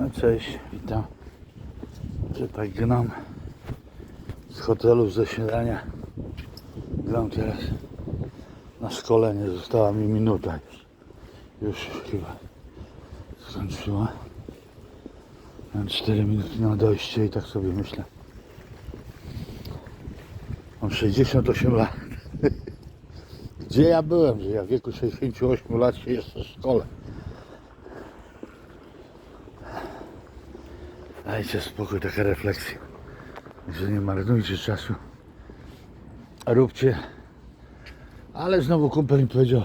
No cześć, witam. Że tak gnam z hotelu ze śniadania. Gram teraz na szkolenie. Została mi minuta już. Już chyba skończyła. Mam 4 minuty na dojście i tak sobie myślę. Mam 68 lat. Gdzie ja byłem, że ja w wieku 68 lat się jeszcze szkole? Dajcie spokój, taka refleksja. Że nie marnujcie czasu. Róbcie. Ale znowu kumpel mi powiedział,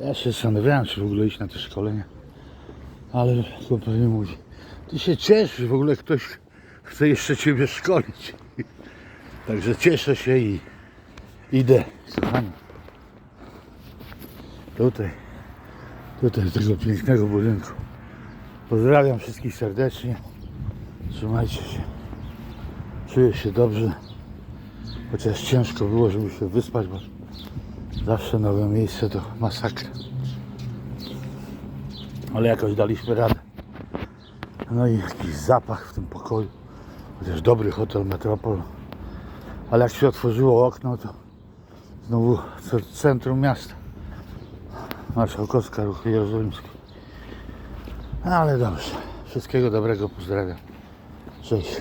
ja się zastanawiałem, czy w ogóle iść na te szkolenia. Ale kumpel mi mówi, ty się ciesz, że w ogóle ktoś chce jeszcze ciebie szkolić. Także cieszę się i idę, kochani. Tutaj, tutaj z tego pięknego budynku. Pozdrawiam wszystkich serdecznie. Trzymajcie się. Czuję się dobrze. Chociaż ciężko było, żeby się wyspać, bo zawsze nowe miejsce to masakra. Ale jakoś daliśmy radę. No i jakiś zapach w tym pokoju. Chociaż dobry hotel Metropol. Ale jak się otworzyło okno, to znowu ce- centrum miasta. Marszałkowska, ruch jerozolimski. Ale dobrze. Wszystkiego dobrego, pozdrawiam. Cześć.